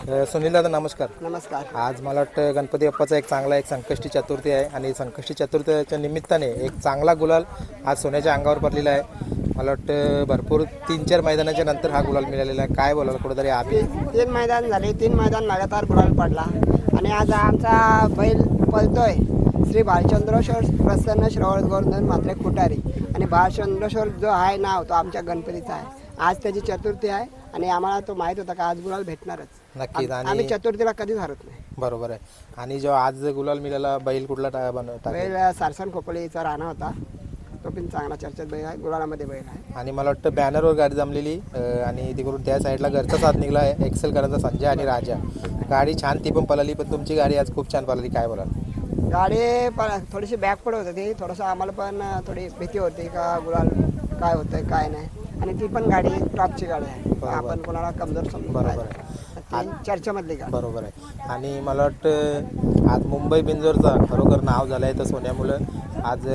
सुनील दादा नमस्कार. नमस्कार. आज मला वाटतं गणपती बाप्पाचा एक चांगला एक संकष्टी चतुर्थी आहे आणि संकष्टी चतुर्थीच्या निमित्ताने एक चांगला गुलाल आज सोन्याच्या अंगावर पडलेला आहे. मला वाटतं भरपूर तीन चार मैदानाच्या नंतर हा गुलाल मिळालेला आहे. काय बोलाल कुठेतरी आम्ही तीन मैदान झाले. तीन मैदान लगातार गुलाल पडला. आणि आज आमचा बैल पळतोय. श्री भालचंद्रेश्वर प्रसन्न श्रवण गोवर्धन मात्रे कुटारी. आणि भालचंद्रेश्वर जो आहे नाव तो आमच्या गणपतीचा आहे. आज त्याची चतुर्थी आहे. आणि आम्हाला तो माहीत होता का आज गुलाल भेटणारच. नक्कीच आम्ही आणि चतुर्थीला कधीच हरत नाही. बरोबर आहे. आणि जो आज गुलाल मिळाला बैल कुठला टा- टाकेल? बैल सारसन खोपळीचा राणा होता. तो पण चांगला चर्चेत बैल आहे गुलालामध्ये बैल आहे. आणि मला वाटतं बॅनरवर गाडी जमलेली अ, आणि तिकडून त्या साईडला घरचा साथ निघला आहे एक्सेल करायचा संजय आणि राजा. गाडी छान ती पण पळाली पण तुमची गाडी आज खूप छान पळाली काय बोलाल? गाडी पण थोडीशी बॅक पडत होती थोडंसं आम्हाला पण थोडी भीती होती का गुलाल काय होतंय काय नाही. आणि ती पण गाडी टॉपची गाडी आहे. आपण कोणाला कमजोर समजून बरोबर. ती चर्चेमधली गाडी. बरोबर आहे. आणि मला वाटतं आज मुंबई बिंजोरचा खरोखर नाव झालं आहे तर सोन्यामुळं. आज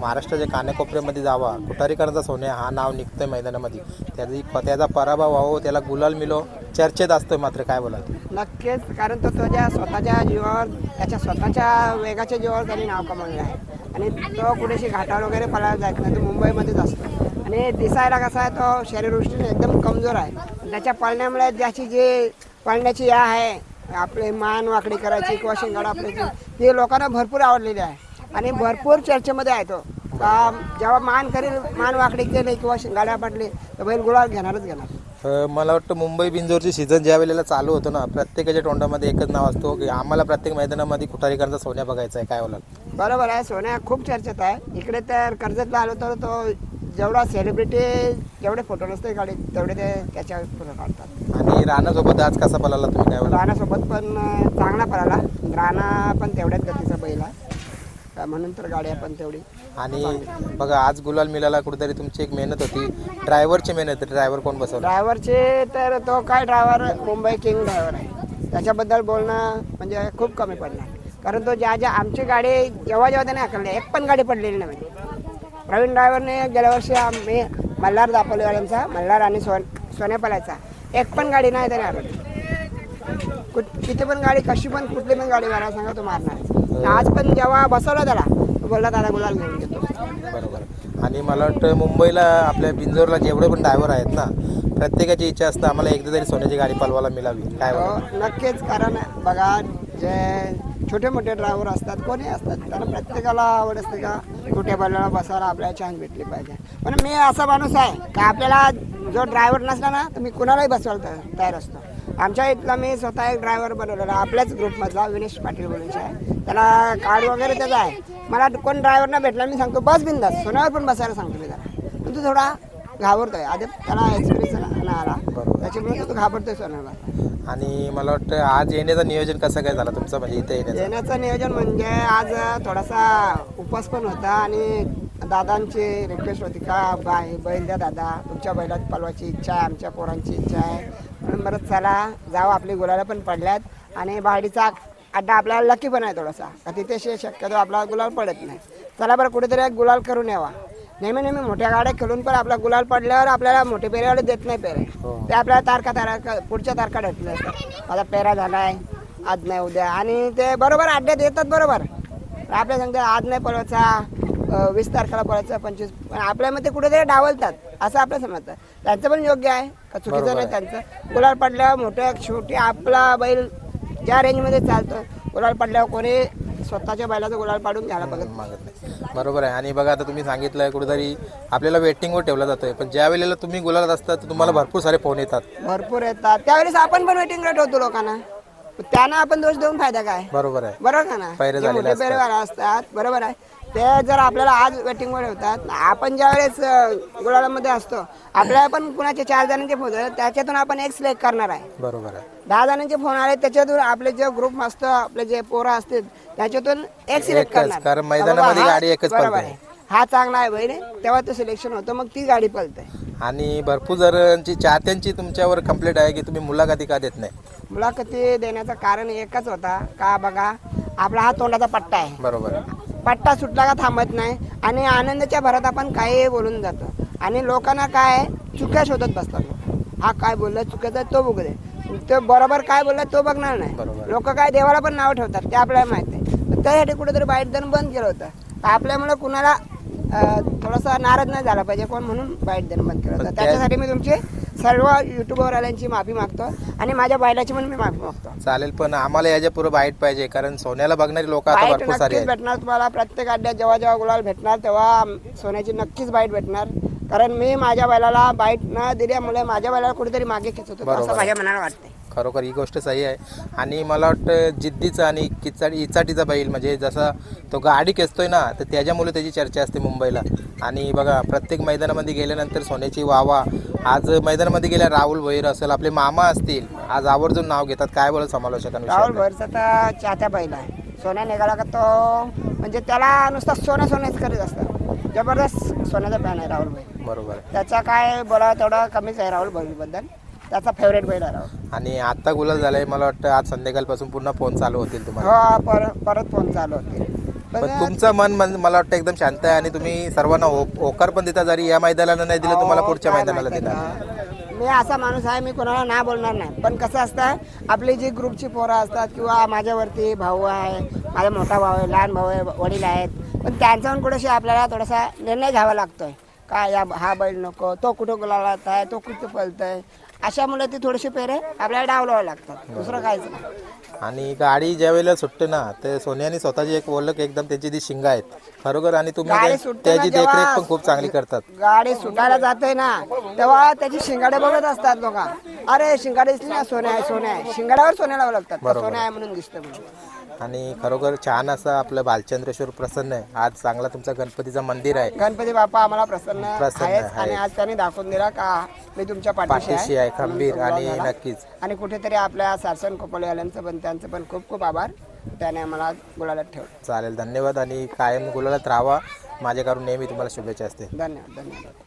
महाराष्ट्राच्या कानाकोपऱ्यामध्ये जावा. कुठारीकरांचा सोन्या हा नाव निघतोय मैदानामध्ये. त्याची त्याचा पराभव व्हावं त्याला गुलाल मिलो. चर्चेत असतोय मात्र काय बोला नक्कीच कारण तो त्याच्या स्वतःच्या जीवावर त्याच्या स्वतःच्या वेगाच्या जीवावर त्यांनी नाव कमावलं आहे. आणि तो कुठेशी घाटावर वगैरे पळायला जात नाही तो मुंबईमध्येच असतो. आणि दिसायला कसा आहे तो शरीरदृष्टीने एकदम कमजोर आहे. त्याच्या पळण्यामुळे ज्याची जे पळण्याची या आहे आपले मान वाकडी करायची किंवा शिंगाडा आपल्याची ती लोकांना भरपूर आवडलेली आहे. आणि भरपूर चर्चेमध्ये आहे तो. जेव्हा मान करेल मान वाकडी केली किंवा शिंगाड्या पडली तर बैल गुलाल घेणारच घेणार. मला वाटतं मुंबई बिंजोरची सीझन ज्या वेळेला चालू होतं ना प्रत्येकाच्या तोंडामध्ये एकच नाव असतो की आम्हाला प्रत्येक मैदानामध्ये कुठारीकरांचा सोन्या बघायचा आहे काय बोलाल बरोबर आहे सोन्या खूप चर्चेत आहे. इकडे तर कर्जतला आलो तर तो जेवढा सेलिब्रिटी जेवढे फोटो नसते गाडी तेवढे ते त्याच्यावर फोटो काढतात. आणि राणासोबत आज कसा पळाला तुम्ही काय राणासोबत पण चांगला पळाला. राणा पण तेवढ्याच गतीचा बैल आहे. का म्हणून तर गाडी पण तेवढी आणि बघा आज गुलाल मिळाला कुठेतरी तुमची एक मेहनत होती. ड्रायव्हरची मेहनत ड्रायव्हर कोण बसवला? ड्रायव्हरचे तर तो काय ड्रायव्हर? मुंबई किंग ड्रायव्हर आहे. त्याच्याबद्दल बोलणं म्हणजे खूप कमी पडणार. कारण तो ज्या ज्या आमची गाडी जेव्हा जेव्हा त्याने हाकलली एक पण गाडी पडलेली नाही. प्रवीण ड्रायव्हरने गेल्या वर्षी आम्ही मल्हार दापोलीवाल्यांचा मल्हार आणि सोन सोन्यापलाचा एक पण गाडी नाही त्याने कुठ किती पण गाडी कशी पण कुठली पण गाडी मारा सांगा तो मारणार. आज पण जेव्हा बसवला त्याला तो बोलला दादा गुलाल घेऊन घेतो बरोबर. आणि मला वाटतं मुंबईला आपल्या बिंजोरला जेवढे पण ड्रायव्हर आहेत ना प्रत्येकाची इच्छा असते आम्हाला एकदा तरी सोन्याची गाडी पलवायला मिळावी. काय? हो नक्कीच. कारण बघा जे छोटे मोठे ड्रायव्हर असतात कोणी असतात त्यांना प्रत्येकाला आवड असते का मोठ्या बैलाला बसायला आपल्याला चान्स भेटली पाहिजे. पण मी असा माणूस आहे का आपल्याला जो ड्रायव्हर नसला ना तर मी कुणालाही बसवायला तयार असतो. आमच्या इथला मी स्वतः एक ड्रायव्हर बनवलेला आपल्याच ग्रुपमधला विनेश पाटील बोलूचे आहे. त्याला कार्ड वगैरे त्याचा आहे. मला कोण ड्रायव्हर ना भेटला मी सांगतो बस बिंदास सोन्यावर पण बसायला सांगतो मी त्याला. पण तू थोडा घाबरतोय. आधी त्याला एक्सपिरियन्स आला. त्याच्यामुळे तो घाबरतोय सोन्याला आणि मला वाटतं आज येण्याचं नियोजन कसं काय झालं तुमचं? म्हणजे इथे येण्याचं? येण्याचं नियोजन म्हणजे आज थोडासा उपवास पण होता आणि दादांची रिक्वेस्ट होती का बाय बैल द्या दादा. तुमच्या बैलात पलवायची इच्छा आहे आमच्या पोरांची इच्छा आहे. म्हणून बरं चला जाऊ आपली गुलाला पण पडल्यात. आणि बाडीचा अड्डा आपल्याला लकी पण आहे थोडासा. का तिथे शक्यतो आपला गुलाल पडत नाही. चला बरं कुठेतरी एक गुलाल करून यावा. नेहमी नेहमी मोठ्या गाड्या खेळून पण आपला गुलाल पडल्यावर आपल्याला मोठे पेरेवाले देत नाही पेरे. हो. ते आपल्याला तारखा तारखा पुढच्या तारखा असतात माझा पेरा झालाय आज नाही उद्या. आणि ते बरोबर अड्ड्यात येतात बरोबर. आपल्या सांगतात आज नाही पळवायचा वीस तारखेला पळायचा पंचवीस. पण आपल्यामध्ये कुठेतरी डावलतात असं आपलं समजतं त्यांचं पण योग्य आहे का चुकीचं नाही त्यांचं. गुलाल पडल्यावर मोठ्या शेवटी आपला बैल ज्या रेंजमध्ये चालतो गुलाल पडल्यावर कोणी स्वतःच्या बैलाचा गुलाल पाडून घ्यायला बघत मागत नाही. बरोबर आहे. आणि बघा आता तुम्ही सांगितलंय कुठेतरी आपल्याला वेटिंगवर ठेवलं जातोय. पण ज्या वेळेला तुम्ही गुलाल असतात तर तुम्हाला भरपूर सारे फोन येतात. भरपूर येतात. त्यावेळेस आपण पण वेटिंग ठेवतो लोकांना. त्यांना आपण दोष देऊन फायदा काय? बरोबर आहे. बरोबर का ना? पैरे जे झालेले मोठे पैरेवाले असतात बरोबर आहे. ते जर आपल्याला आज वेटिंगवर ठेवतात आपण ज्या वेळेस गुलालामध्ये असतो आपल्याला पण कुणाचे चार जणांचे फोन येतात, त्याच्यातून आपण एक सिलेक्ट करणार आहे. बरोबर आहे. दहा जणांचे फोन आले त्याच्यातून आपले जे ग्रुप असतो आपले जे पोरं असतील त्याच्यातून एक सिलेक्ट एकच, करणार. कारण मैदानामध्ये बाबा हा- गाडी एकच बरोबर पळते. आहे. हा चांगला आहे बहिणी. तेव्हा तो सिलेक्शन होतं मग ती गाडी पळते आणि भरपूर जणांची चाहत्यांची तुमच्यावर कंप्लेंट आहे की तुम्ही मुलाखती का देत नाही? मुलाखती देण्याचं कारण एकच होता. का बघा आपला हा तोंडाचा पट्टा आहे. बरोबर पट्टा सुटला का थांबत नाही. आणि आनंदाच्या भरात आपण काही बोलून जातो. आणि लोकांना काय चुक्या शोधत बसतात लोक. हा काय बोलला चुकीचा तो बघू दे ते बरोबर काय बोलला तो बघणार नाही. लोक काय देवाला पण नाव ठेवतात ते आपल्याला माहीत आहे त्यासाठी कुठेतरी बाईट देणं बंद केलं होतं. आपल्यामुळे कुणाला थोडासा नाराज नाही झाला पाहिजे. कोण म्हणून बाईट देणं बंद केलं होतं? त्या- त्याच्यासाठी मी तुमची सर्व युट्यूबरवाल्यांची माफी मागतो आणि माझ्या बायलाची पण मी माफी मागतो. चालेल पण आम्हाला याच्यापुढे बाईट पाहिजे कारण सोन्याला बघणारी लोक आता बाईट भरपूर सारी नक्कीच आहेत. भेटणार तुम्हाला. प्रत्येक अड्ड्यात जेव्हा जेव्हा गुलाल भेटणार तेव्हा सोन्याची नक्कीच बाईट भेटणार. कारण मी माझ्या बैलाला बाईट न दिल्यामुळे माझ्या बैलाला कुठेतरी मागे खेचत होतो बरोबर. असं माझ्या मनाला वाटते खरोखर ही गोष्ट सही आहे. आणि मला वाटतं जिद्दीचा आणि किचाडी इचाटीचा बैल म्हणजे जसा तो गाडी खेचतोय ना तर त्याच्यामुळे त्याची चर्चा असते मुंबईला. आणि बघा प्रत्येक मैदानामध्ये गेल्यानंतर सोन्याची वावा आज मैदानामध्ये गेल्या राहुल भैर असेल आपले मामा असतील. आज आवर्जून नाव घेतात. काय बोलत राहुल समालोचकांविषयी भरचा तर चाहत्या बैला आहे. सोन्या निघाला का तो म्हणजे त्याला नुसता सोनं सोन्याच करीत असतं. जबरदस्त सोन्याचा फॅन आहे राहुल भाई बरोबर. आहे. त्याचा काय बोलावं तेवढा कमीच आहे राहुल भाईबद्दल त्याचा फेवरेट बैल आहे राहुल. आणि आता गुलाल झालाय मला वाटतं आज संध्याकाळपासून पुन्हा फोन चालू होतील तुम्हाला. हो परत परत फोन चालू होते पण तुमचं मन मन- मला वाटतं एकदम शांत आहे आणि तुम्ही सर्वांना हो- होकार पण देता जरी या मैदानाला नाही दिलं तुम्हाला पुढच्या काय मैदानाला माहिती का? मी असा माणूस आहे मी कोणाला ना बोलणार नाही. पण कसं असतं आपली जी ग्रुपची पोरं असतात किंवा माझ्यावरती भाऊ आहे माझा मोठा भाऊ आहे लहान भाऊ आहे वडील आहेत पण त्यांच्याहून कुठेशी आपल्याला थोडासा निर्णय घ्यावा लागतोय. का या हा बैल नको तो कुठं गुलालात आहे तो कुठं पळतोय अशामुळे ती थोडीशी पेरे आपल्याला डावलावं लागतात. दुसरं काहीच नाही. आणि गाडी ज्या वेळेला सुटते ना ते सोन्याने स्वतःची एक ओळख एकदम त्याची ती शिंगा आहेत. खरोखर आणि तुम्ही गाडी ते- सुटते ना त्याची जेव्हा- देखरेख पण खूप चांगली करतात. गाडी सुटायला जाते ना तेव्हा त्याची शिंगाडे बघत असतात लोक अरे शिंगाडे दिसली ना सोन्या आहे सोन्या आहे. शिंगाड्यावर सोन्या लावं लागतात. सोन्या आहे म्हणून दिसतं म्हणून आणि खरोखर छान असं आपलं बालचंद्रेश्वर प्रसन्न आहे. आज चांगला तुमचा गणपतीचं मंदिर आहे. गणपती बाप्पा आम्हाला प्रसन्न प्रसन्न आहेत. आणि आज त्यांनी दाखवून दिला का मी तुमच्या पाठीशी पाठीशी आहे खंबीर आणि. नक्कीच. आणि कुठेतरी आपल्या सारसन खोपोलेवाल्यांचं पण त्यांचं पण खूप खूप आभार. त्याने आम्हाला बोलायला ठेवलं. चालेल धन्यवाद. आणि कायम गुलालात राहावा. माझ्याकडून नेहमी तुम्हाला शुभेच्छा असते. धन्यवाद धन्यवाद.